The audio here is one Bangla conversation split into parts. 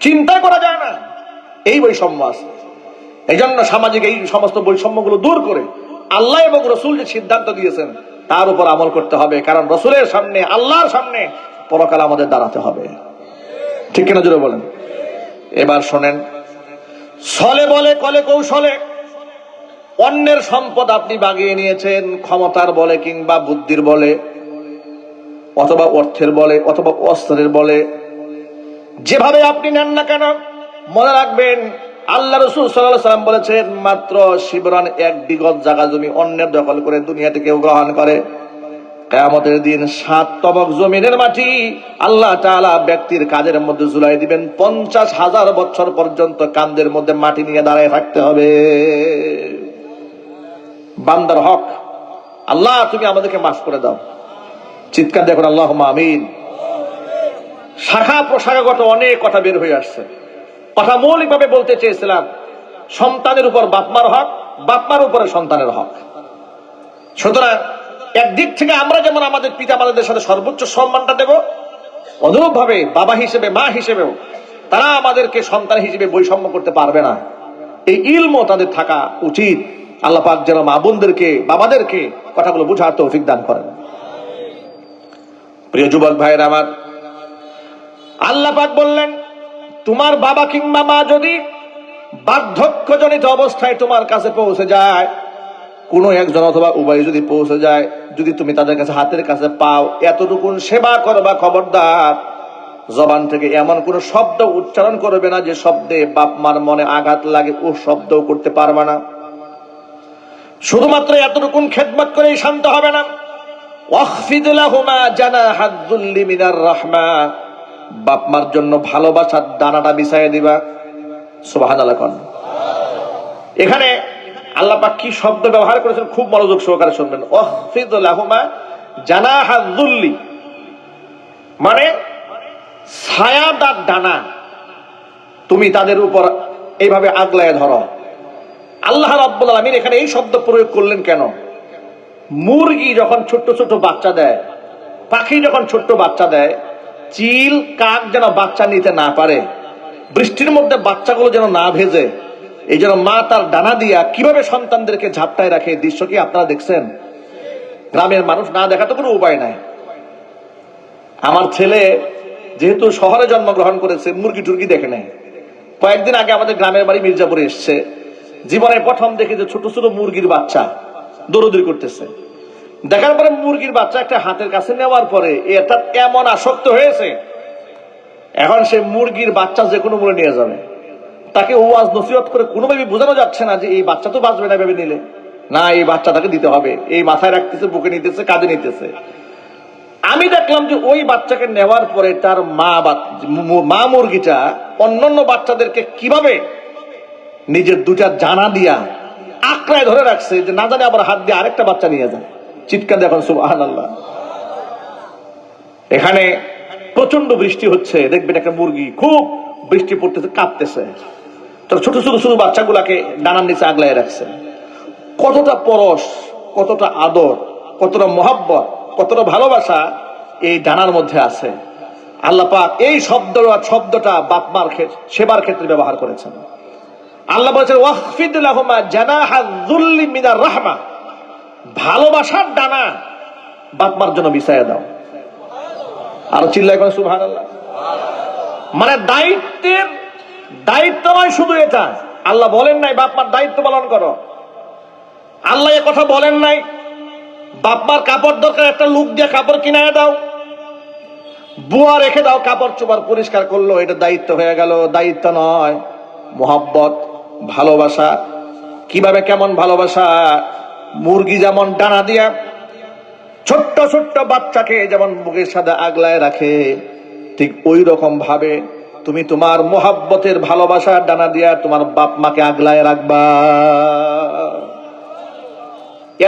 চিন্তা করা যায় না। এই বৈষম্য আছে। এই জন্য সামাজিক এই সমস্ত বৈষম্যগুলো দূর করে আল্লাহ এবং রসুল যে সিদ্ধান্ত দিয়েছেন, তার উপর আমল করতে হবে। কারণ রসুলের সামনে, আল্লাহর সামনে পরকাল আমাদের দাঁড়াতে হবে। ঠিক কিনা জুড়ে বলেন? এবার শোনেন। ছলে বলে, কলে কৌশলে। অন্যের সম্পদ আপনি বাগিয়ে নিয়েছেন, ক্ষমতার বলে কিংবা বুদ্ধির বলে, অথবা অর্থের বলে, অথবা অস্ত্রের বলে। যেভাবে আপনি নেন না কেন, মনে রাখবেন, আল্লাহ রসুল সাল্লাম বলেছেন, মাত্র শিবরান এক বিগত জায়গা জমি অন্যের দখল করে দুনিয়াতে কেউ গ্রহণ করে। কেয়ামতের দিন সাত তবক জমিনের মাটি আল্লাহ তাআলা ব্যক্তির কাজের মধ্যে ঝুলাই দিবেন। পঞ্চাশ হাজার বছর পর্যন্ত কান্দের মধ্যে মাটি নিয়ে দাঁড়ায় থাকতে হবে। বান্দার হক, আল্লাহ তুমি আমাদেরকে মাফ করে দাও। চিৎকার দেখুন আল্লাহ আমিন। শাখা প্রশাখাগত অনেক কথা বের হয়ে আসছে। কথা মৌলিকভাবে বলতে চেয়েছিলাম, সন্তানের উপর বাপমার হক, বাপমার উপরে সন্তানের হক। সুতরাং একদিক থেকে আমরা যেমন আমাদের পিতা মাতাদের সাথে সর্বোচ্চ সম্মানটা দেব অনুরূপ ভাবে বাবা হিসেবে, মা হিসেবেও তারা আমাদেরকে সন্তান হিসেবে বৈষম্য করতে পারবে না। এই ইলমও তাদের থাকা উচিত। আল্লাহ পাক যেন মা বোনদেরকে, বাবাদেরকে কথাগুলো বুঝার তৌফিক দান করেন। প্রিয় যুবক ভাইয়ের, আমার আল্লাহ পাক বললেন, তোমার বাবা কিংবা মা যদি বার্ধক্যজনিত অবস্থায় তোমার কাছে পৌঁছে যায়, কোনো একজন অথবা উভয় যদি পৌঁছে যায়, যদি তুমি তাদের কাছে, হাতের কাছে পাও, এতটুকুন সেবা করবা খবরদার। জবান থেকে এমন কোন শব্দ উচ্চারণ করবে না যে শব্দে বাপ মার মনে আঘাত লাগে, ও শব্দও করতে পারবে না। শুধুমাত্র এতটুকুন খেদমত করেই শান্ত হবে না। মিনার রাহমা। বাপ মার জন্য ভালোবাসার দানাটা বিছাইয়ে দিবা। কোন। এখানে আল্লাহ পাক কি শব্দ ব্যবহার করেছেন খুব মনোযোগ সহকারে শুনবেন। ওয়াখফিদুলাহুমা জানাহাদ্দুল্লি মানে ছায়াদার ডানা। তুমি তাদের উপর এইভাবে আগলায় ধরো। আল্লাহ রাব্বুল আলামিন এখানে এই শব্দ প্রয়োগ করলেন কেন? মুরগি যখন ছোট্ট ছোট্ট বাচ্চা দেয়, পাখি যখন ছোট্ট বাচ্চা দেয় চিল কাক যেন বাচ্চা নিতে না পারে। বৃষ্টির মধ্যে বাচ্চাগুলো যেন না ভেজে। এই জন্য মা তার ডানা দিয়া কীভাবে সন্তানদেরকে ঝাপটায় রাখে দৃশ্য কি আপনারা দেখছেন? গ্রামের মানুষ না দেখা তো কোনো উপায় নাই। আমার ছেলে যেহেতু শহরে জন্মগ্রহণ করেছে, মুরগি টুরগি দেখে নেয়। কয়েকদিন আগে আমাদের গ্রামের বাড়ি মির্জাপুরে এসছে। জীবনের প্রথম দেখে যে ছোট ছোট মুরগির বাচ্চা দৌড়দৌড়ি করতেছে। দেখার পরে মুরগির বাচ্চা একটা হাতের কাছে নেওয়ার পরে এটা এমন আসক্ত হয়েছে। এখন সে মুরগির বাচ্চা যে কোনো মূল্যে নিয়ে যাবে। তাকে ওয়াজ নসিহত করে কোনোভাবে বোঝানো যাচ্ছে না যে এই বাচ্চা তো বাঁচবে না ভেবে নিলে। না, এই বাচ্চাটাকে দিতে হবে। এই মাথায় রাখতেছে, বুকে নিতেছে, কাঁধে নিতেছে। আমি দেখলাম যে ওই বাচ্চাকে নেওয়ার পরে তার মা মা মুরগিটা অন্যান্য বাচ্চাদেরকে কীভাবে নিজের দুটা জানা দিয়া আঁকড়ায় ধরে রাখছে যে না জানে আবার হাত দিয়ে আরেকটা বাচ্চা নিয়ে যায় চিৎকার দেখুন সুবহান আল্লাহ এখানে প্রচণ্ড বৃষ্টি হচ্ছে, দেখবেন একটা মুরগি খুব বৃষ্টি পড়তেছে, কাঁপতেছে। ছোট ছোট ছোট বাচ্চাগুলাকে ডানার নিচে আগলায় রাখছে। কতটা পরশ, কতটা আদর, কতটা মহাব্বত, কতটা ভালোবাসা এই ডানার মধ্যে আছে। আল্লাহ পাক এই শব্দ, শব্দটা বাপমার সেবার ক্ষেত্রে ব্যবহার করেছেন। আল্লাহ বলেছেন ওয়াহফিদুল্লাহমা জানাহা যুল্লি মিনার রাহমা। ভালোবাসার ডানা বাপমার জন্য বিছায়া দাও। আর চিল্লাই করে সুবহানাল্লাহ। মানে দায়িত্বের দায়িত্ব নয় শুধু এটা। আল্লাহ বলেন নাই বাপমার দায়িত্ব পালন করো। আল্লাহ এ কথা বলেন নাই বাপমার কাপড় দরকার, একটা লুক দিয়ে কাপড় কিনায় দাও। বুয়া রেখে দাও, কাপড় চোপড় পরিষ্কার করল, এটা দায়িত্ব হয়ে গেল। দায়িত্ব নয়, মোহাব্বত, ভালোবাসা। কীভাবে কেমন ভালোবাসা? মুরগি যেমন ডানা দিয়া ছোট্ট ছোট্ট বাচ্চাকে যেমন বুকের সাথে আগলায় রাখে, ঠিক ওই রকম ভাবে তুমি তোমার মোহাব্বতের ভালোবাসার ডানা দিয়া তোমার বাপ মাকে আগলায় রাখবা।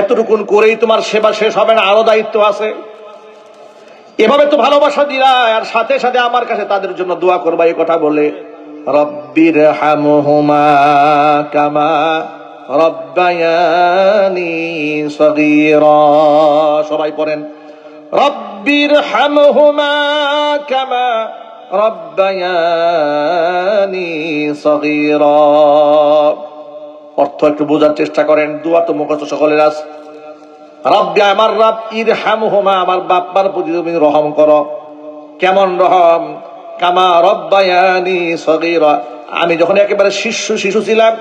এতটুকুন করেই তোমার সেবা শেষ হবে না, আরও দায়িত্ব আছে। এভাবে তো ভালোবাসা দিলা আর সাথে সাথে আমার কাছে তাদের জন্য দোয়া করবা, এই কথা বলে রব্বির হামহুমা কামা রব্বায়ানি সগীরা। সবাই পড়েন রব্বির হামহুমা কামা রব্বায়ানি সগীরা। অর্থ একটু বোঝার চেষ্টা করেন, দুয়া তো মুখস্থ সকলের আছে। রব্বি আমার রব ইর হামহুমা আমার বাপ্পার প্রতি তুমি রহম করো। কেমন রহম? কামা রব্বায়ানি সগীরা। আমি যখন একেবারে শিশু শিশু ছিলাম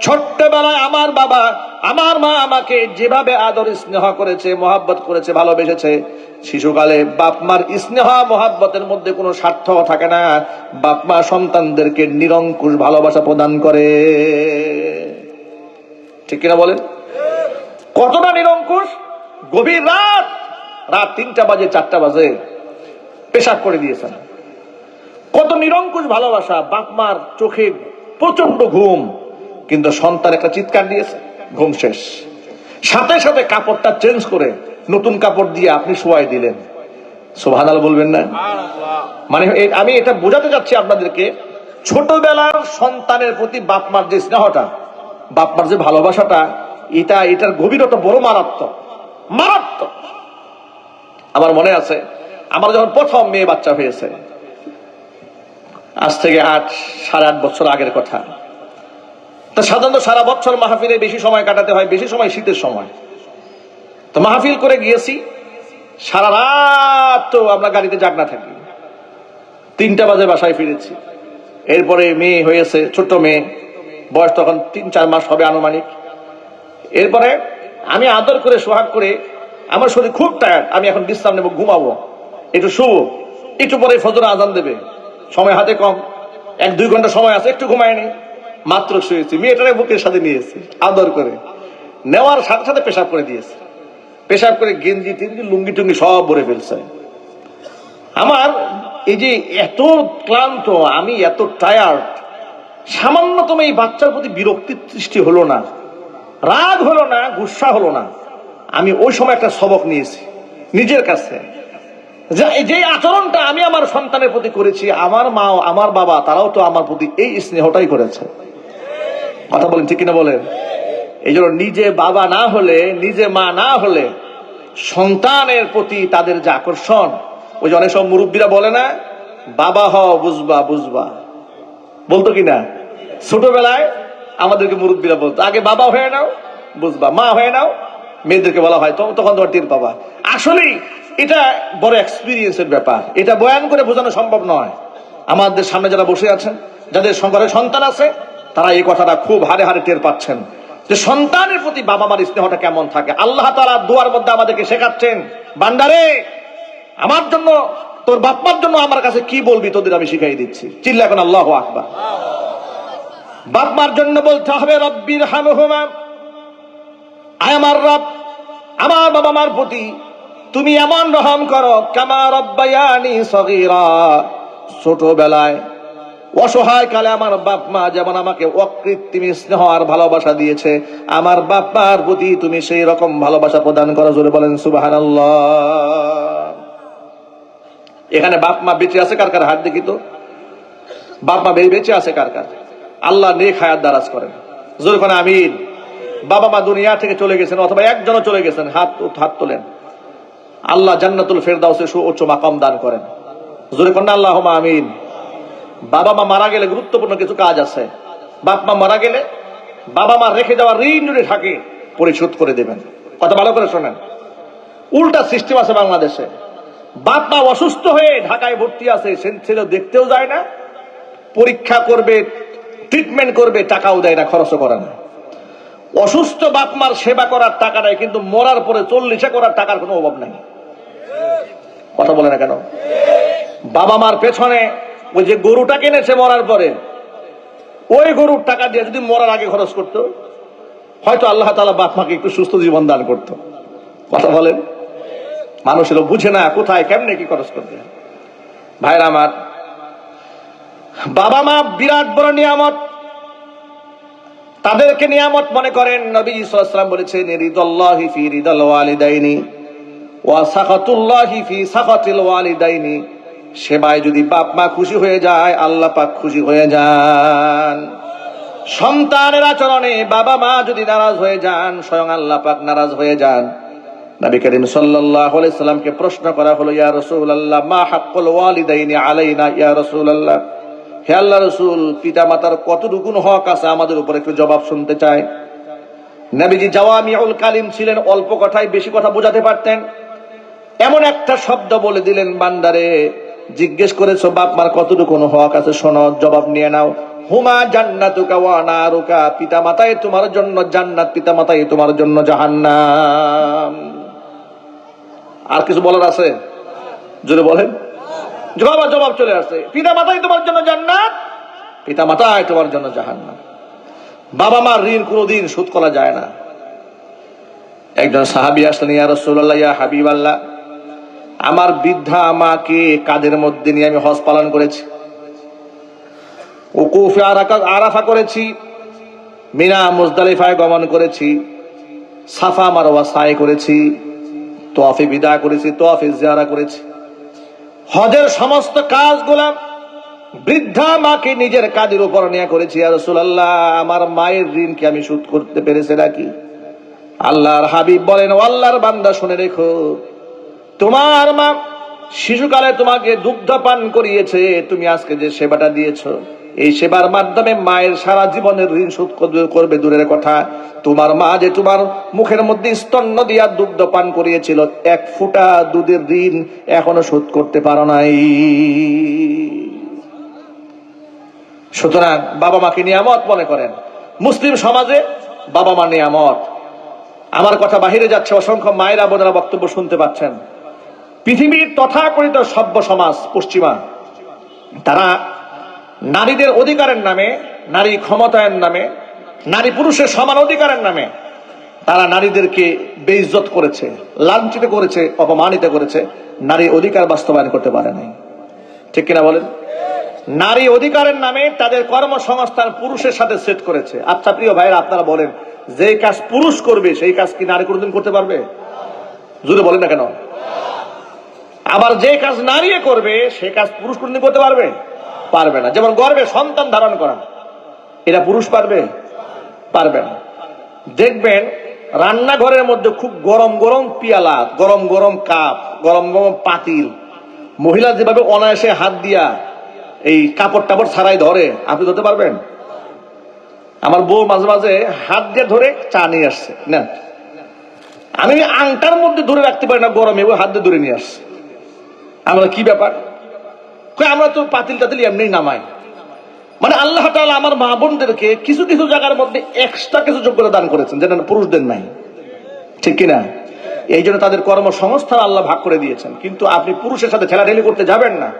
ছোট্টবেলায় আমার বাবা, আমার মা আমাকে যেভাবে আদর স্নেহ করেছে, মোহাব্বত করেছে, ভালোবেসেছে, শিশুকালে বাপ মার স্নেহ, মোহাব্বতের মধ্যে কোনো স্বার্থ থাকে না। বাপ মা সন্তানদেরকে নিরঙ্কুশ ভালোবাসা প্রদান করে। ঠিক কিনা বলেন? কতটা নিরঙ্কুশ? গভীর রাত। রাত তিনটা বাজে, চারটা বাজে। পেশাব করে দিয়েছেন। কত নিরঙ্কুশ ভালোবাসা বাপমার চোখে প্রচণ্ড ঘুম। কিন্তু সন্তান একটা চিৎকার দিয়েছে ঘুম শেষ। সাথে সাথে কাপড়টা চেঞ্জ করে নতুন কাপড় দিয়ে আপনি শোয়াই দিলেন। সোভানাল বলবেন না? মানে আমি এটা বোঝাতে যাচ্ছি আপনাদেরকে ছোটবেলার সন্তানের প্রতি বাপ মার যে স্নেহটা বাপ মার যে ভালোবাসাটা এটা এটার গভীরতা বড় মারাত্মক মারাত্মক। আমার মনে আছে আমার যখন প্রথম মেয়ে বাচ্চা হয়েছে আজ থেকে আট সাড়ে আট বছর আগের কথা। সাধারণত সারা বছর মাহফিলে বেশি সময় কাটাতে হয়, বেশি সময় শীতের সময়। তো মাহফিল করে গিয়েছি, সারা রাত তো আমরা গাড়িতে জাগনা থাকি। তিনটা বাজে বাসায় ফিরেছি। এরপরে মেয়ে হয়েছে, ছোট্ট মেয়ে। বয়স তখন তিন চার মাস হবে আনুমানিক। এরপরে আমি আদর করে, সোহাগ করে, আমার শরীর খুব টায়ার্ড আমি এখন বিশ্রাম নেব, ঘুমাবো। একটু শুভ একটু পরে ফজর আজান দেবে। সময় হাতে কম, এক দুই ঘণ্টা সময় আছে, একটু ঘুমায় নি মাত্র শুয়েছি। মেয়েটারে বুকের সাথে নিয়েছি, আদর করে। নেওয়ার সাথে সাথে পেশাব করে দিয়েছে। পেশাব করে গেঞ্জি টেঞ্জি লুঙ্গি টুঙ্গি সব ভরে ফেলছে। আমার এই যে এত ক্লান্ত, আমি এত টায়ার্ড সামান্যতম এই বাচ্চার প্রতি বিরক্তির সৃষ্টি হলো না, রাগ হলো না, গুসা হলো না। আমি ওই সময় একটা সবক নিয়েছি, নিজের কাছে। যে আচরণটা আমি আমার সন্তানের প্রতি করেছি, আমার মা, আমার বাবা, তারাও তো আমার প্রতি এই স্নেহটাই করেছে। কথা বলেন, ঠিক কিনা বলেন? এই জন্য নিজে বাবা না হলে, নিজে মা না হলে সন্তানের প্রতি তাদের যে আকর্ষণ, ওই যে অনেক সব মুরব্বীরা বলে না, বাবা হ বুঝবা বুঝবা। বলতো কিনা? ছোটবেলায় আমাদেরকে মুরব্বীরা বলতো, আগে বাবা হয়ে নাও, বুঝবা, মা হয়ে নাও। মেয়েদেরকে বলা হয়, তখন তোমার টের পাবা। আসলেই এটা বড় এক্সপিরিয়েন্সের ব্যাপার। এটা বয়ান করে বোঝানো সম্ভব নয়। আমাদের সামনে যারা বসে আছেন, যাদের ঘরে সন্তান আছে তারা এই কথাটা খুব হারে হারে টের পাচ্ছেন যে সন্তানের প্রতি বাবা মার স্নেহটা কেমন থাকে। আল্লাহ তালা দুয়ার মধ্যে আমাদেরকে শেখাচ্ছেন, বান্দারে, আমার জন্য, তোর বাপমার জন্য আমার কাছে কি বলবি তোদের আমি শিখাই দিচ্ছি। চিল্লা এখন আল্লাহ আকবার। বাপমার জন্য বলতে হবে রব্বির হামহুমা আয় আমার রব, আমার বাবা মার প্রতি তুমি এমন রহম করো, কামা রব্বায়ানি সগীরা। ছোটবেলায় অসহায় কালে আমার বাপ মা যেমন আমাকে অকৃত্রিম স্নেহ আর ভালোবাসা দিয়েছে, আমার বাপ মার প্রতি তুমি সেই রকম ভালোবাসা প্রদান করো, জোরে বলেন সুবহানাল্লাহ। এখানে বাপ মা বেঁচে আছে কার কার? হাত দেখি তো। বাপ মা বেঁচে আছে কার কার? আল্লাহ নেক হায়াত দারাজ করেন। জোরে কোন আমিন। বাবা মা দুনিয়া থেকে চলে গেছেন অথবা একজনও চলে গেছেন, হাত হাত তোলেন। আল্লাহ জান্নাতুল ফেরদাউসে সু উচ্চ মাকাম দান করেন। জোরে কন্যা আল্লাহ আমিন। বাবা মা মারা গেলে গুরুত্বপূর্ণ কিছু কাজ আছে। বাপ মা মারা গেলে বাবা মা রেখে যাওয়া ঋণ যদি থাকে পরিশোধ করে দেবেন। কথা ভালো করে শোনেন। উল্টা সিস্টেম আছে বাংলাদেশে। বাপ মা অসুস্থ হয়ে ঢাকায় ভর্তি আছে ছেলে দেখতেও যায় না। পরীক্ষা করবে ট্রিটমেন্ট করবে, টাকাও দেয় না, খরচও করে না। অসুস্থ বাপ মার সেবা করার টাকা নাই কিন্তু মরার পরে চল্লিশে করার টাকার কোনো অভাব নাই। কথা বলে না কেন? বাবা মার পেছনে ওই যে গরুটা কিনেছে মরার পরে। ওই গরুর টাকা দিয়ে যদি মরার আগে খরচ করতো, হয়তো আল্লাহ তালা বাপ মাকে একটু সুস্থ জীবন দান করতো। কথা বলেন? মানুষের বুঝে না, কোথায়, কেমনে কি খরচ করবে? ভাইরা আমার বাবা মা বিরাট বড় নিয়ামত। তাদেরকে নিয়ামত মনে করেন, নবী সাল্লাম বলেছেন, রিদাল্লাহি ফি রিদাল ওয়ালিদাইনি ওয়া সাখাতুল্লাহি ফি সাখাতিল ওয়ালিদাইনি সেবায় যদি বাপ মা খুশি হয়ে যায়, আল্লাহ পাক খুশি হয়ে যান। সন্তানের আচরণে বাবা মা যদি নারাজ হয়ে যান, স্বয়ং আল্লাহ পাক নারাজ হয়ে যান। নবী করিম সাল্লাল্লাহু আলাইহি সাল্লামকে প্রশ্ন করা হলো, ইয়া রাসূলুল্লাহ, মা হাক্কুল ওয়ালিদাইনি আলাইনা? ইয়া রাসূলুল্লাহ, হে আল্লাহ রসুল পিতা মাতার কতটুকুন হক আছে আমাদের উপর একটু জবাব শুনতে চায় নবীজি জাওয়ামিউল কালিম ছিলেন, অল্প কথায় বেশি কথা বোঝাতে পারতেন। এমন একটা শব্দ বলে দিলেন বান্দারে জিজ্ঞেস করেছ বাপ মার কতটুকু হক আছে? শোনো, জবাব নিয়ে নাও। হুমা নারুকা পিতা মাতায় তোমার জন্য জান্নাত পিতা মাতায় তোমার জন্য জাহান্নাম। আর কিছু বলার আছে? জোরে বলেন। জবাব জবাব চলে আসছে। পিতা মাতাই তোমার জন্য জান্নাত পিতা মাতায় তোমার জন্য জাহান্নাম। বাবা মার ঋণ কোনোদিন শোধ করা যায় না। একজন সাহাবি আসলেন, ইয়া রাসূলুল্লাহ, ইয়া হাবিব আল্লাহ আমার বৃদ্ধা আমাকে কাদের মধ্যে নিয়ে আমি হজ পালন করেছি। উকুফে আরাফা করেছি, মিনা, মুজদালিফায় গমন করেছি, সাফা, মারওয়া, সাই করেছি, তোয়াফে বিদা করেছি, তোয়াফে জিয়ারা করেছি। হজের সমস্ত কাজ কাজগুলা বৃদ্ধা মাকে নিজের কাজের উপর নিয়ে করেছি। আর রাসূলুল্লাহ, আমার মায়ের ঋণ কি আমি শোধ করতে পেরেছি নাকি? আল্লাহর হাবিব বলেন আল্লাহর বান্দা শুনে রেখো। তোমার মা শিশুকালে তোমাকে দুগ্ধ পান করিয়েছে, তুমি আজকে যে সেবাটা দিয়েছ, এই সেবার মাধ্যমে মায়ের সারা জীবনের ঋণ শোধ করবে- দূরের কথা। তোমার মা যে তোমার মুখের মধ্যে স্তন্য দিয়া দুগ্ধ পান করিয়েছিল, এক ফুটা দুধের ঋণ এখনও শোধ করতে পারো নাই। সুতরাং বাবা মাকে নিয়ামত মনে করেন। মুসলিম সমাজে বাবা মা নিয়ামত। আমার কথা বাহিরে যাচ্ছে, অসংখ্য মায়েরা, বোনেরা বক্তব্য শুনতে পাচ্ছেন। পৃথিবীর তথাকথিত সভ্য সমাজ পশ্চিমা, তারা নারীদের অধিকারের নামে, নারী ক্ষমতায়ন নামে, নারী পুরুষের সমান অধিকারের নামে তারা নারীদেরকে বেইজ্জত করেছে, লাঞ্ছিত করেছে, অপমানিত করেছে। নারী অধিকার বাস্তবায়ন করতে পারে নাই। ঠিক কিনা বলেন? নারী অধিকারের নামে তাদের কর্মসংস্থান পুরুষের সাথে সেট করেছে। আচ্ছা প্রিয় ভাইরা আপনারা বলেন যে কাজ পুরুষ করবে, সেই কাজ কি নারী কোনোদিন করতে পারবে? জুড়ে বলেন না কেন? আবার যে কাজ নারী করবে, সে কাজ পুরুষ কোনদিন করতে পারবে? পারবে না। যেমন গর্বে সন্তান ধারণ করা, এটা পুরুষ পারবে? পারবে না। দেখবেন, রান্নাঘরের মধ্যে খুব গরম গরম পিয়ালা, গরম গরম কাপ, গরম গরম পাতিল। মহিলা যেভাবে অনায়াসে হাত দিয়া এই কাপড় টাপড় ছাড়াই ধরে, আপনি ধরতে পারবেন? আমার বউ মাঝে মাঝে হাত দিয়ে ধরে চা নিয়ে আসছে। না আমি আংটার মধ্যে ধরে রাখতে পারি না গরমে ওই হাত দিয়ে ধরে নিয়ে আসছে। আমরা কি ব্যাপার? আমরা তো পাতিল টাতিল এমনি নামাই। মানে আল্লাহ তাআলা আমার মা বোনদেরকে কিছু কিছু জায়গার মধ্যে এক্সট্রা কিছু যোগ্যতা দান করেছেন, যেটা পুরুষদের নাই। ঠিক কিনা? এই জন্য তাদের কর্মসংস্থান আল্লাহ ভাগ করে দিয়েছেন। কিন্তু আপনি পুরুষের সাথে ঠেলাঠেলি করতে যাবেন না।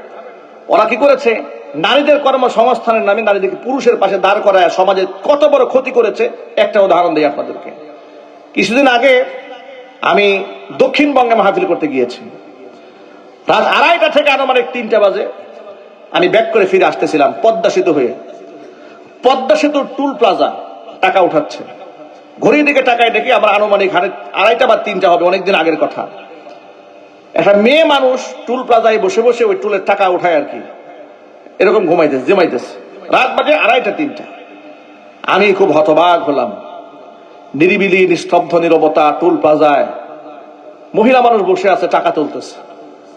ওরা কি করেছে? নারীদের কর্মসংস্থানের নামে নারীদেরকে পুরুষের পাশে দাঁড় করায় সমাজে কত বড় ক্ষতি করেছে, একটা উদাহরণ দিই আপনাদেরকে। কিছুদিন আগে আমি দক্ষিণবঙ্গে মাহফিল করতে গিয়েছি। রাত আড়াইটা থেকে আনুমানিক তিনটা বাজে। আমি ব্যাক করে ফিরে আসতেছিলাম পদ্মা সেতু হয়ে। পদ্মা সেতুর টুল প্লাজা টাকা উঠাচ্ছে। ঘড়ির দিকে টাকায় দেখি আমার আনুমানিক হারে আড়াইটা বা তিনটা হবে, অনেকদিন আগের কথা। একটা মেয়ে মানুষ টুল প্লাজায় বসে বসে ওই টুলের টাকা উঠায় আর কি। এরকম ঘুমাইতেছে, জিমাইতেছে। রাত বাজে আড়াইটা, তিনটা। আমি খুব হতবাক হলাম। নিরিবিলি, নিস্তব্ধ, নিরবতা টুল প্লাজায়। মহিলা মানুষ বসে আছে, টাকা তুলতেছে।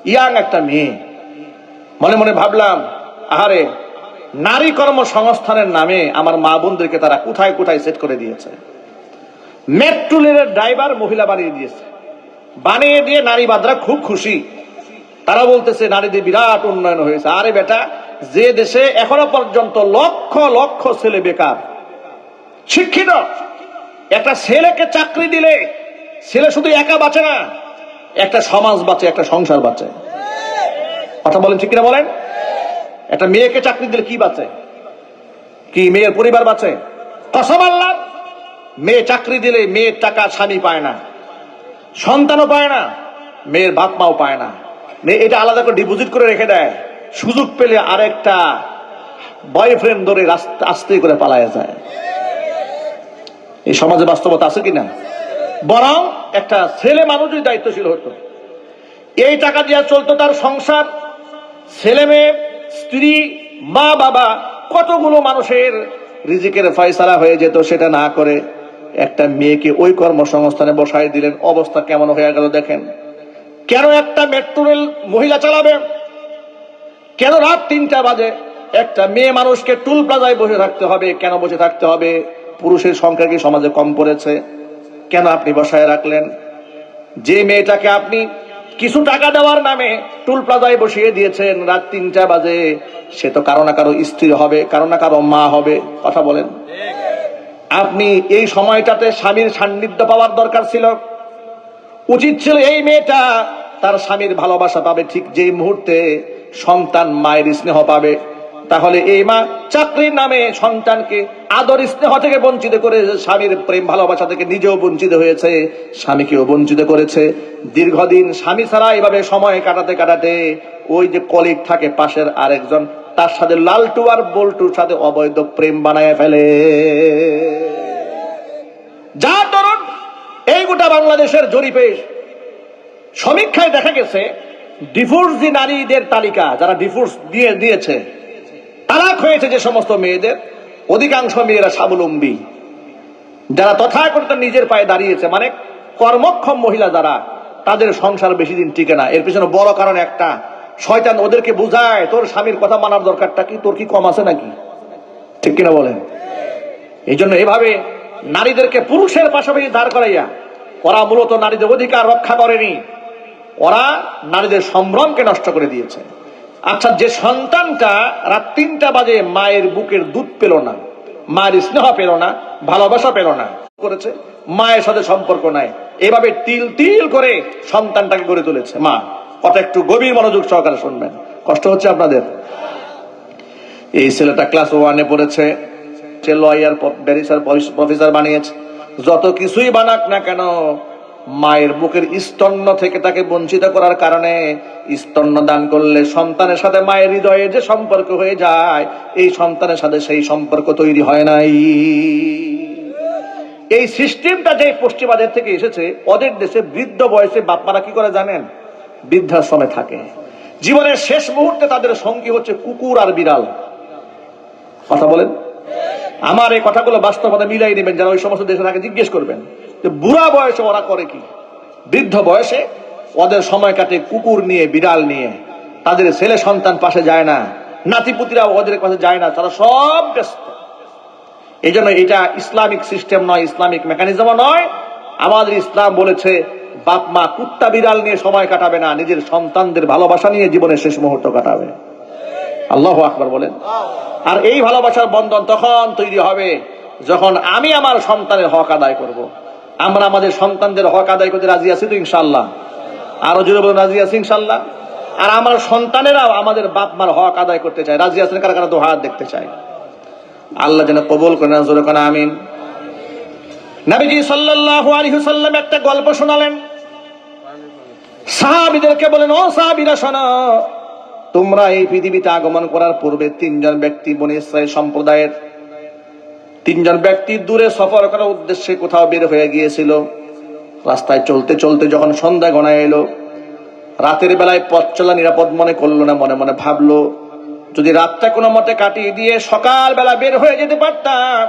ইয়াং একটা মেয়ে। মনে মনে ভাবলাম, আহারে, নারী কর্মসংস্থানের নামে আমার মা বোনদেরকে তারা কোথায় কোথায় সেট করে দিয়েছে। মেট্রো রেলের ড্রাইভার মহিলা বানিয়ে দিয়েছে। বানিয়ে দিয়ে নারী বাদরা খুব খুশি। তারা বলতেছে, নারীদের বিরাট উন্নয়ন হয়েছে। আরে বেটা, যে দেশে এখনও পর্যন্ত লক্ষ লক্ষ ছেলে বেকার। শিক্ষিত। একটা ছেলেকে চাকরি দিলে ছেলে শুধু একা বাঁচে না। একটা সমাজ বাঁচে একটা সংসার বাঁচে কথা বলেন ঠিক কিনা বলেন? একটা মেয়েকে চাকরি দিলে কি বাঁচে কি মেয়ের পরিবার বাঁচে কসম আল্লাহ মেয়ে চাকরি দিলে মেয়ের টাকা স্বামী পায় না, সন্তানও পায় না, মেয়ের বাপ মাও পায় না। মেয়ে এটা আলাদা করে ডিপোজিট করে রেখে দেয়। সুযোগ পেলে আরেকটা বয়ফ্রেন্ড ধরে আস্তে করে পালায় যায়। এই সমাজে বাস্তবতা আছে কিনা? বরং একটা ছেলে মানুষই দায়িত্বশীল হতো। এই টাকা দিয়ে চলতো তার সংসার। ছেলে মেয়ে, স্ত্রী, মা, বাবা, কতগুলো মানুষের রিজিকের ফয়সালা হয়ে যেত সেটা না করে একটা মেয়েকে ওই কর্মসংস্থানে বসাই দিলেন। অবস্থা কেমন হয়ে গেল দেখেন। কেন একটা মেট্রো রেল মহিলা চালাবে? কেন রাত তিনটা বাজে? একটা মেয়ে মানুষকে টুল প্লাজায় বসে থাকতে হবে। কেন বসে থাকতে হবে? পুরুষের সংখ্যা কি সমাজে কম পড়েছে? কেন আপনি বসায় রাখলেন? যে মেয়েটাকে আপনি কিছু টাকা দেওয়ার নামে টুল প্লাজায় বসিয়ে দিয়েছেন, রাত তিনটা বাজে, সে তো কারও না কারও স্ত্রী হবে, কারও না কারও মা হবে, কথা বলেন। আপনি এই সময়টাতে স্বামীর সান্নিধ্য পাওয়ার দরকার ছিল। উচিত ছিল এই মেয়েটা তার স্বামীর ভালোবাসা পাবে, ঠিক যেই মুহূর্তে সন্তান, মায়ের স্নেহ পাবে। তাহলে এই মা চাকরির নামে সন্তানকে আদর স্নেহ থেকে বঞ্চিত করে স্বামীর প্রেম ভালোবাসা থেকে নিজেও বঞ্চিত হয়েছে, স্বামীকেও বঞ্চিত করেছে। দীর্ঘদিন স্বামী ছাড়া এভাবে সময় কাটাতে কাটাতে ওই যে কলিগ থাকে পাশের আরেকজন, তার সাথে লালটু আর বল্টুর সাথে অবৈধ প্রেম বানায় ফেলে। যার দরুন এই গোটা বাংলাদেশের জরিপে সমীক্ষায় দেখা গেছে ডিভোর্স যে নারীদের তালিকা, যারা ডিভোর্স দিয়ে দিয়েছে তালাক হয়েছে যে সমস্ত মেয়েদের, অধিকাংশ মেয়েরা স্বাবলম্বী। যারা তথাকথিত নিজের পায়ে দাঁড়িয়েছে মানে কর্মক্ষম মহিলা যারা, তাদের সংসার বেশি দিন টিকে না। এর পিছনে বড় কারণ একটা, শয়তান ওদেরকে বুঝায়, তোর স্বামীর কথা মানার দরকারটা কি? তোর কি কম আছে নাকি? ঠিক কিনা বলেন? এই জন্য এভাবে নারীদেরকে পুরুষের পাশাপাশি দাঁড় করাইয়া, ওরা মূলত নারীদের অধিকার রক্ষা করেনি। ওরা নারীদের সম্ভ্রমকে নষ্ট করে দিয়েছে। আচ্ছা যে সন্তানটা রাত তিনটা বাজে মায়ের বুকের দুধ পেল না, মায়ের স্নেহ পেল না, ভালোবাসা পেল না, করেছে, মায়ের সাথে সম্পর্ক নাই। এভাবে তিল তিল করে সন্তানটাকে গড়ে তুলেছে। মা, কথা একটু গভীর মনোযোগ সহকারে শুনবেন। কষ্ট হচ্ছে আপনাদের? এই ছেলেটা ক্লাস ওয়ানে পড়েছে, সে লয়ার ব্যারিস্টার প্রফেসর বানিয়েছে। যত কিছুই বানাক না কেন মায়ের বুকের স্তন্য থেকে তাকে বঞ্চিত করার কারণে স্তন্য দান করলে সন্তানের সাথে মায়ের হৃদয়ে যে সম্পর্ক হয়ে যায়, এই সন্তানের সাথে সেই সম্পর্ক তৈরি হয় নাই। এই সিস্টেমটা যে পশ্চিমাদের থেকে এসেছে, ওদের দেশে বৃদ্ধ বয়সে বাপ্পারা কি করে জানেন? বৃদ্ধাশ্রমে থাকে। জীবনের শেষ মুহূর্তে তাদের সঙ্গী হচ্ছে কুকুর আর বিড়াল। কথা বলেন? আমার এই কথাগুলো বাস্তবতা মিলাই নেবেন যারা ওই সমস্ত দেশে থাকে, জিজ্ঞেস করবেন। বুড়া বয়সে ওরা করে কি? বৃদ্ধ বয়সে ওদের সময় কাটে কুকুর নিয়ে, বিড়াল নিয়ে। তাদের ছেলে সন্তান পাশে যায় না। নাতিপুতিরা ওদের কাছে যায় না। তারা সব ব্যস্ত। এই জন্য এটা ইসলামিক সিস্টেম নয়, ইসলামিক মেকানিজম নয়। আমাদের ইসলাম বলেছে, বাপ, মা, কুত্তা, বিড়াল নিয়ে সময় কাটাবে না। নিজের সন্তানদের ভালোবাসা নিয়ে জীবনের শেষ মুহূর্ত কাটাবে। আল্লাহ আকবর বলেন। আর এই ভালোবাসার বন্ধন তখন তৈরি হবে যখন আমি আমার সন্তানের হক আদায় করব। আমরা আমাদের সন্তানদের হক আদায় করতে রাজি আছি তো ইনশাল্লাহ আরও জোরে বলুন, রাজি আছি ইনশাল্লাহ আর আমার সন্তানেরাও আমাদের বাপ মার হক আদায় করতে চায়। রাজি আছেন কারা কারা? তো দেখতে চায়। আল্লাহ যেন কবুল করেন, জোরে কেন, আমিন। নবীজি সাল্লাল্লাহু আলাইহি সাল্লাম একটা গল্প শোনালেন। সাহাবীদেরকে বলেন, ও সাহাবীরা, শোনো। তোমরা এই পৃথিবীতে আগমন করার পূর্বে তিনজন ব্যক্তি বনে ইসরায়েল সম্প্রদায়ের তিনজন ব্যক্তি দূরে সফর করার উদ্দেশ্যে কোথাও বের হয়ে গিয়েছিল। রাস্তায় চলতে চলতে যখন সন্ধ্যা গণায় এলো, রাতের বেলায় পথ চলা নিরাপদ মনে করল না, মনে মনে ভাবলো, যদি রাতটা কোনো মতে কাটিয়ে দিয়ে সকাল বেলা বের হয়ে যেতে পারতাম।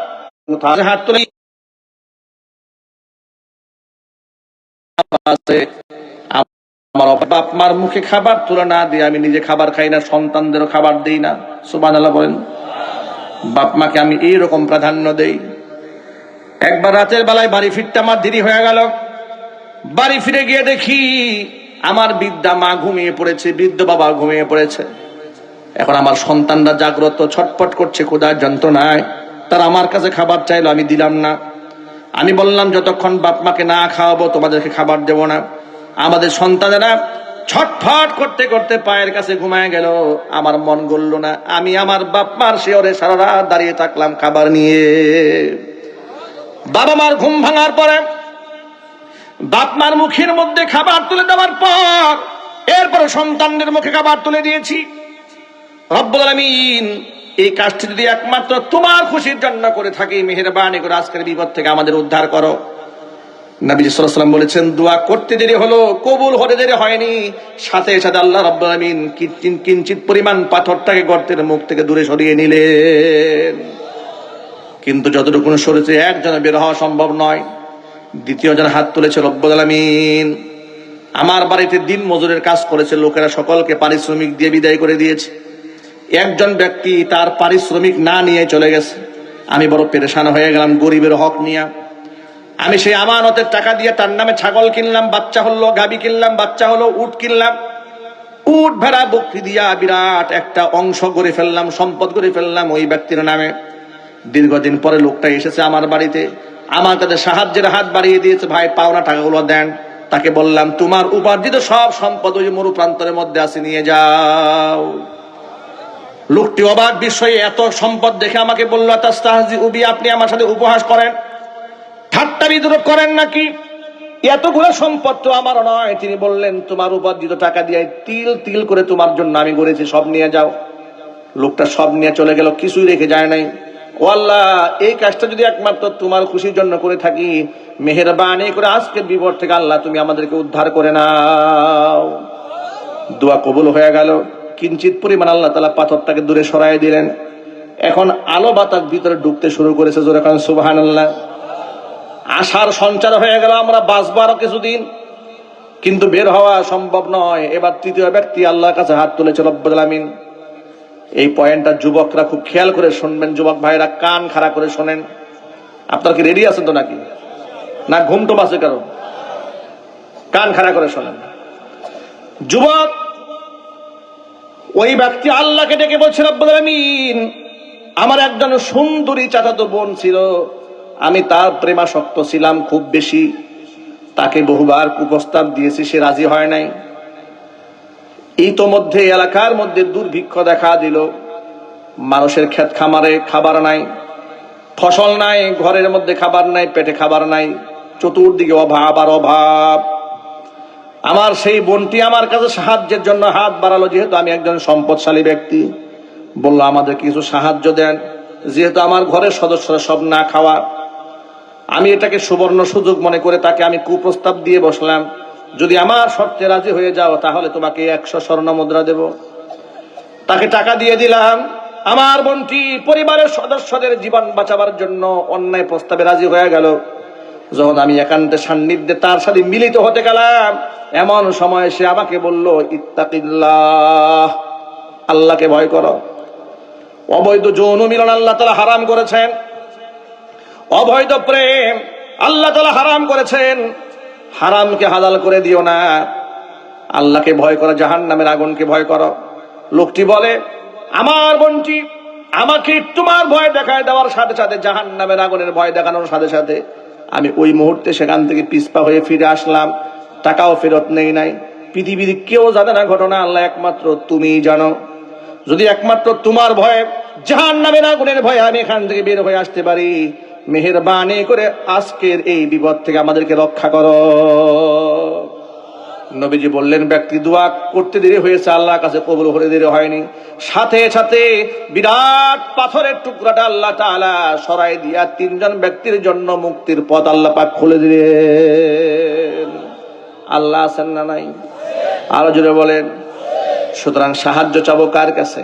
বাপ মার মুখে খাবার তুলে না দিয়ে আমি নিজে খাবার খাই না, সন্তানদেরও খাবার দেই না সুবান আল্লাহ বলেন। বাপ মাকে আমি এইরকম প্রাধান্য দেই। একবার রাতের বেলায় বাড়ি ফিরতে আমার দেরি হয়ে গেল। বাড়ি ফিরে গিয়ে দেখি আমার বৃদ্ধা মা ঘুমিয়ে পড়েছে, বৃদ্ধ বাবা ঘুমিয়ে পড়েছে। এখন আমার সন্তানরা জাগ্রত ছটপট করছে, ক্ষুধার যন্ত্রণায়। তারা আমার কাছে খাবার চাইলো, আমি দিলাম না। আমি বললাম, যতক্ষণ বাপ মাকে না খাওয়াবো, তোমাদেরকে খাবার দেব না। আমাদের সন্তানেরা ছটফট করতে করতে পায়ের কাছে ঘুমায় গেল। আমার মন গলল না। আমি আমার বাপ মার শিওরে সারা রাত দাঁড়িয়ে থাকলাম খাবার নিয়ে। বাবা মার ঘুম ভাঙার পরে বাপ মার মুখের মধ্যে খাবার তুলে দেওয়ার পর এরপরে সন্তানদের মুখে খাবার তুলে দিয়েছি। রব্বুল আলামিন, এই কাজটি যদি একমাত্র তোমার খুশির জন্য করে থাকি, মেহেরবানি করে আজকের বিপদ থেকে আমাদের উদ্ধার করো। নবী সাল্লাম বলেছেন, দোয়া করতে দেরি হলো, কবুল হতে দেরি হয়নি। সাথে সাথে আল্লাহ রব্বুল আলামিন কিঞ্চিত পরিমাণ পাথরটাকে গর্তের মুখ থেকে দূরে সরিয়ে নিলেন। কিন্তু যতটুকু সরেছে, একজনে বের হওয়া সম্ভব নয়। দ্বিতীয় জন হাত তুলেছে, রব্বুল আমার বাড়িতে দিন মজুরের কাজ করেছে, লোকেরা সকলকে পারিশ্রমিক দিয়ে বিদায় করে দিয়েছে। একজন ব্যক্তি তার পারিশ্রমিক না নিয়ে চলে গেছে। আমি বড় পেরেশান হয়ে গেলাম, গরিবের হক নিয়ে। আমি সেই আমানতের টাকা দিয়ে তার নামে ছাগল কিনলাম, বাচ্চা হলো, গাবি কিনলাম, বাচ্চা হলো, উট কিনলাম। উট ভেড়া বকরি দিয়া বিরাট একটা অংশ করে ফেললাম, সম্পদ করে ফেললাম ওই ব্যক্তির নামে। দীর্ঘদিন পরে লোকটা এসেছে আমার বাড়িতে, আমার কাছে সাহায্যের হাত বাড়িয়ে দিয়েছে, ভাই, পাওনা টাকাগুলো দেন। তাকে বললাম, তোমার উপার্জিত সব সম্পদ ওই মরু প্রান্তরের মধ্যে আছে, নিয়ে যাও। লোকটি অবাক বিষয়ে এত সম্পদ দেখে আমাকে বলল তাস্তাহাজি উবি আপনি আমার সাথে উপহাস করেন? ঠাট্টা বিদ্রোহ করেন নাকি? এতগুলো সম্পদ তো আমার নয়, তিনি বললেন, তোমার উপার্জিত টাকা দিয়ে তিল তিল করে তোমার জন্য আমি গড়েছি, সব নিয়ে যাও। লোকটা সব নিয়ে চলে গেল, কিছুই রেখে যায় নাই। ও এই কাজটা যদি একমাত্র তোমার খুশির জন্য করে থাকি, মেহেরবানি করে আজকের বিপদ থেকে আল্লাহ তুমি আমাদেরকে উদ্ধার করে নাও। দোয়া কবুল হয়ে গেল। কিঞ্চিত পরিমাণ আল্লাহ তালা পাথরটাকে দূরে সরাই দিলেন। এখন আলো বাতাস ভিতরে ঢুকতে শুরু করেছে জোরে কারণ সুবাহান আল্লাহ আশার সঞ্চার হয়ে গেল আমরা বাঁচবো আরও কিছুদিন। কিন্তু বের হওয়া সম্ভব নয়। এবার তৃতীয় ব্যক্তি আল্লাহর কাছে হাত তুলেছে রব্বুল আলামিন এই পয়েন্টটা যুবকরা খুব খেয়াল করে শুনবেন। যুবক ভাইরা কান খাড়া করে শোনেন। আপনারা কি রেডি আছেন তো নাকি? না ঘুমটো বাসে কারও? কান খাড়া করে শোনেন। যুবক, ওই ব্যক্তি আল্লাহকে ডেকে বলছে রব্বুল আলামিন আমার একজন সুন্দরী চাচাতো বোন ছিল। আমি তার প্রেমাসক্ত ছিলাম, খুব বেশি। তাকে বহুবার কুপ্রস্তাব দিয়েছি, সে রাজি হয় নাই। ইতোমধ্যে এলাকার মধ্যে দুর্ভিক্ষ দেখা দিল। মানুষের ক্ষেত খামারে খাবার নাই, ফসল নাই, ঘরের মধ্যে খাবার নাই, পেটে খাবার নাই, চতুর্দিকে অভাব আর অভাব। আমার সেই বোনটি আমার কাছে সাহায্যের জন্য হাত বাড়ালো, যেহেতু আমি একজন সম্পদশালী ব্যক্তি। বলল, আমাদের কিছু সাহায্য দেন, যেহেতু আমার ঘরের সদস্যরা সব না খাওয়া আমি এটাকে সুবর্ণ সুযোগ মনে করে তাকে আমি কুপ্রস্তাব দিয়ে বসলাম। যদি আমার শর্তে রাজি হয়ে যাও, তাহলে তোমাকে একশো স্বর্ণ মুদ্রা দেব। তাকে টাকা দিয়ে দিলাম। আমার বোনটি পরিবারের সদস্যদের জীবন বাঁচাবার জন্য অন্যায় প্রস্তাবে রাজি হয়ে গেল। যখন আমি একান্তে সান্নিধ্যে তার সাথে মিলিত হতে গেলাম, এমন সময় সে আমাকে বলল, ইত্তাকিল্লাহ, আল্লাহকে ভয় করো। অবৈধ যৌন মিলন আল্লাহ তালা হারাম করেছেন। অবৈধ প্রেম। আল্লাহ তালা হারাম করেছেন। হারামকে হালাল করে দিও না। আল্লাহকে ভয় করো জাহান নামের আগুনকে ভয় করো। লোকটি বলে, আমার বোনটি আমাকে তোমার ভয় দেখায় দেওয়ার সাথে সাথে জাহান নামের আগুনের ভয় দেখানোর সাথে সাথে, আমি ওই মুহূর্তে সেখান থেকে পিসপা হয়ে ফিরে আসলাম। টাকাও ফেরত নেই নাই। পৃথিবীর কেউ জানে না ঘটনা, আল্লাহ একমাত্র তুমিই জানো। যদি একমাত্র তোমার ভয়ে জাহান নামের আগুনের ভয়ে আমি এখান থেকে বের হয়ে আসতে পারি মেহেরবানি করে আজকের এই বিপদ থেকে আমাদেরকে রক্ষা করো। নবীজি বললেন, ব্যক্তি দোয়া করতে দেরি হয়েছে, আল্লাহর কাছে কবুল হতে দেরি হয়নি। সাথে সাথে বিরাট পাথরের টুকরাটা আল্লাহ তাআলা সরাই দিয়া তিনজন ব্যক্তির জন্য মুক্তির পথ আল্লাহ পাক খুলে দিলেন। আল্লাহ আছেন না নাই? আরও জোরে বলেন। সুতরাং সাহায্য চাবো কার কাছে?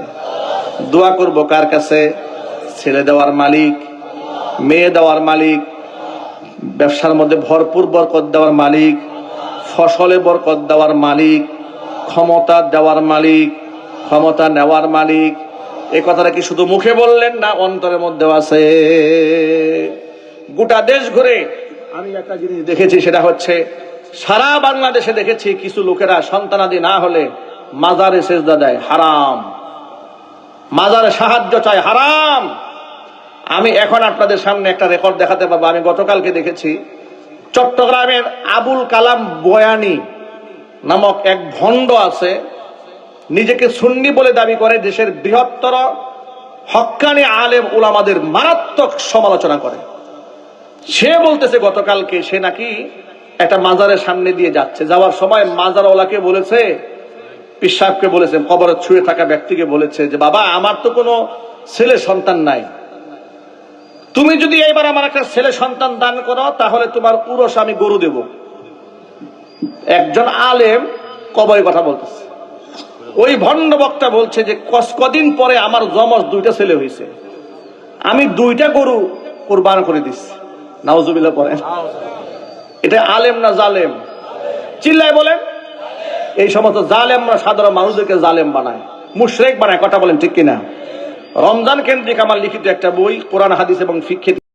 দোয়া করব কার কাছে? ছেলে দেওয়ার মালিক মেয়ে দেওয়ার মালিক, ব্যবসার মধ্যে ভরপুর বরকত দেওয়ার মালিক, ফসলে বরকত দেওয়ার মালিক, ক্ষমতা দেওয়ার মালিক, ক্ষমতা নেওয়ার মালিক। এ কথাটা কি শুধু মুখে বললেন না অন্তরের মধ্যে আছে? গোটা দেশ ঘুরে আমি একটা জিনিস দেখেছি, সেটা হচ্ছে সারা বাংলাদেশে দেখেছি কিছু লোকেরা সন্তানাদি না হলে মাজারে সেজদা দেয়, হারাম। মাজারে সাহায্য চায়, হারাম। আমি এখন আপনাদের সামনে একটা রেকর্ড দেখাতে পারব। আমি গতকালকে দেখেছি চট্টগ্রামের আবুল কালাম বয়ানি নামক এক ভণ্ড আছে। নিজেকে সুন্নি বলে দাবি করে দেশের বৃহত্তর হক্কানি আলেম উলামাদের মারাত্মক সমালোচনা করে। সে বলতেছে গতকালকে সে নাকি একটা মাজারের সামনে দিয়ে যাচ্ছে। যাওয়ার সময় মাজারওয়ালাকে বলেছে, পিসাবকে বলেছে, কবরে ছুঁয়ে থাকা ব্যক্তিকে বলেছে যে, বাবা, আমার তো কোনো ছেলে সন্তান নাই। তুমি যদি এবার আমার একটা ছেলে সন্তান দান করো, তাহলে তোমার পুরুষ আমি গরু দেব। একজন আলেম কবরে কথা বলতেছে। ওই ভণ্ড বক্তা বলছে যে কদিন পরে আমার জমজ দুইটা ছেলে হয়েছে। আমি দুইটা গরু কোরবান করে দিচ্ছি। নাউজুবিল্লাহ পরে এটা আলেম না জালেম? চিল্লায় বলেন। এই সমস্ত জালেমরা সাধারণ মানুষদেরকে জালেম বানায়। মুশরেক বানায়। কথা বলেন ঠিক কিনা? রমজান কেন্দ্রিক আমার লিখিত একটা বই কোরআন হাদিস এবং ফিক্ষিত